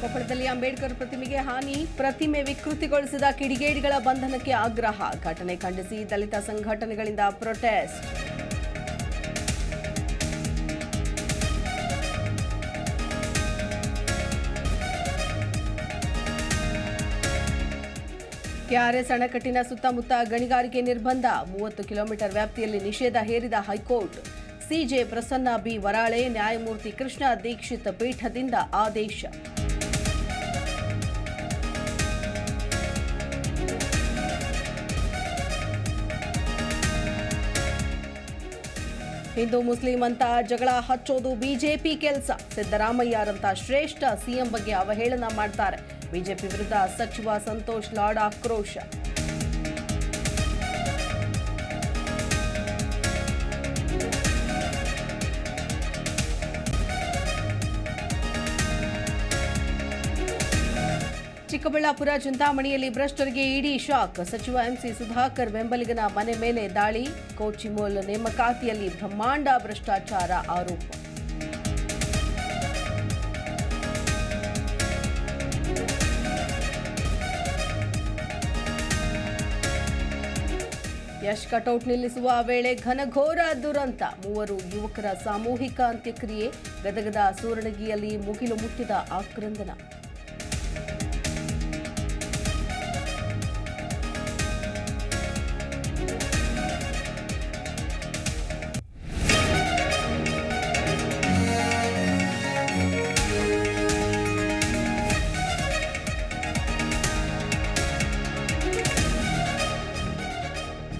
ಕೊಪ್ಪಳದಲ್ಲಿ ಅಂಬೇಡ್ಕರ್ ಪ್ರತಿಮೆಗೆ ಹಾನಿ, ಪ್ರತಿಮೆ ವಿಕೃತಿಗೊಳಿಸಿದ ಕಿಡಿಗೇಡಿಗಳ ಬಂಧನಕ್ಕೆ ಆಗ್ರಹ, ಘಟನೆ ಖಂಡಿಸಿ ದಲಿತ ಸಂಘಟನೆಗಳಿಂದ ಪ್ರೊಟೆಸ್ಟ್. ಕೆಆರ್ಎಸ್ ಅಣೆಕಟ್ಟಿನ ಸುತ್ತಮುತ್ತ ಗಣಿಗಾರಿಕೆ ನಿರ್ಬಂಧ, ಮೂವತ್ತು ಕಿಲೋಮೀಟರ್ ವ್ಯಾಪ್ತಿಯಲ್ಲಿ ನಿಷೇಧ ಹೇರಿದ high court. CJ Prasanna B. Varale, ನ್ಯಾಯಮೂರ್ತಿ ಕೃಷ್ಣ ದೀಕ್ಷಿತ್ ಪೀಠದಿಂದ ಆದೇಶ. ಹಿಂದೂ ಮುಸ್ಲಿಂ ಅಂತ ಜಗಳ ಹಚ್ಚೋದು ಬಿಜೆಪಿ ಕೆಲಸ. ಸಿದ್ದರಾಮಯ್ಯರಂತ ಶ್ರೇಷ್ಠ ಸಿಎಂ ಬಗ್ಗೆ ಅವಹೇಳನ ಮಾಡ್ತಾರೆ. ಬಿಜೆಪಿ ವಿರುದ್ಧ ಸಚಿವ ಸಂತೋಷ್ ಲಾಡ್ ಆಕ್ರೋಶ. ಚಿಕ್ಕಬಳ್ಳಾಪುರ ಚಿಂತಾಮಣಿಯಲ್ಲಿ ಭ್ರಷ್ಟರಿಗೆ ಇಡಿ ಶಾಕ್. ಸಚಿವ ಎಂಸಿ ಸುಧಾಕರ್ ಬೆಂಬಲಿಗನ ಮನೆ ಮೇಲೆ ದಾಳಿ. ಕೋಚಿಮೋಲ್ ನೇಮಕಾತಿಯಲ್ಲಿ ಬ್ರಹ್ಮಾಂಡ ಭ್ರಷ್ಟಾಚಾರ ಆರೋಪ. ಯಶ್ ಕಟೌಟ್ ನಿಲ್ಲಿಸುವ ವೇಳೆ ಘನಘೋರ ದುರಂತ. ಮೂವರು ಯುವಕರ ಸಾಮೂಹಿಕ ಅಂತ್ಯಕ್ರಿಯೆ. ಗದಗದ ಸೂರಣಗಿಯಲ್ಲಿ ಮುಗಿಲು ಮುಟ್ಟಿದ ಆಕ್ರಂದನ.